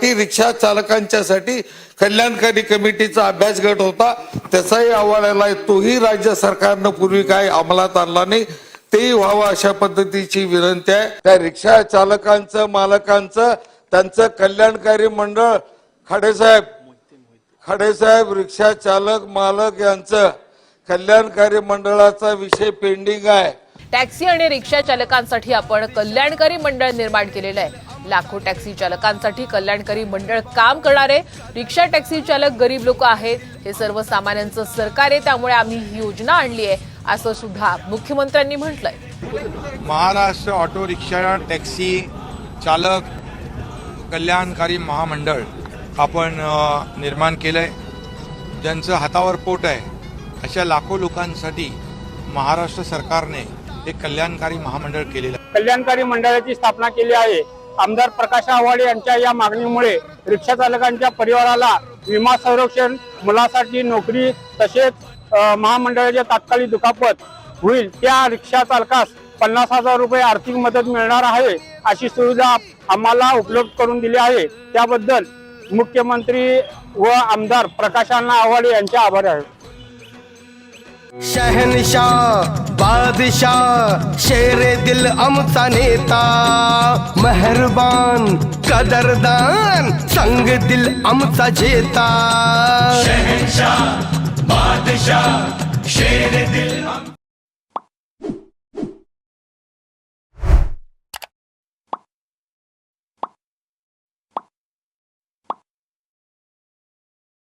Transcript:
साठी रिक्षा चालकांच्यासाठी कल्याणकारी कमिटीचा अभ्यास गट होता. त्याचाही अहवाल आलाय तोही राज्य सरकारनं पूर्वी काय अंमलात आणला नाही. तेही व्हावं अशा पद्धतीची विनंती आहे. त्या रिक्षा चालकांचं मालकांचं त्यांचं कल्याणकारी मंडळ खाडेसाहेब खाडेसाहेब रिक्षा चालक मालक यांचं कल्याणकारी मंडळाचा विषय पेंडिंग आहे. टॅक्सी आणि रिक्षा चालकांसाठी आपण कल्याणकारी मंडळ निर्माण केलेलं आहे. लाखो टॅक्सी चालकांसाठी कल्याणकारी मंडळ काम करणारे रिक्षा टॅक्सी चालक गरीब लोक आहेत. हे सर्वसामान्यांचं सरकार आहे त्यामुळे आम्ही ही योजना आणली आहे असं सुद्धा मुख्यमंत्र्यांनी म्हटलंय. महाराष्ट्र ऑटो रिक्षा टॅक्सी चालक कल्याणकारी महामंडळ आपण निर्माण केलं आहे ज्यांचं हातावर पोट आहे अशा लाखो लोकांसाठी महाराष्ट्र सरकारने एक कल्याणकारी महामंडळ केलेलं आहे. कल्याणकारी मंडळाची स्थापना केली आहे. आमदार प्रकाश आव्हाडे यांच्या या मागणीमुळे रिक्षा चालकांच्या परिवाराला विमा संरक्षण मुलासाठी नोकरी तसेच अ, महामंडळाच्या तात्कालिक दुखापत होईल. त्या रिक्षा चालकास पन्नास हजार रुपये आर्थिक मदत मिळणार आहे अशी सुविधा आम्हाला उपलब्ध करून दिली आहे. त्याबद्दल मुख्यमंत्री व आमदार प्रकाशांना आव्हाडे यांचे आभार आहे शहनशाह बादशाह शेरे दिल आमचा नेता मेहरबान कदरदान संग दिल आमचा जेता। शहनशाह बादशाह शेर दिल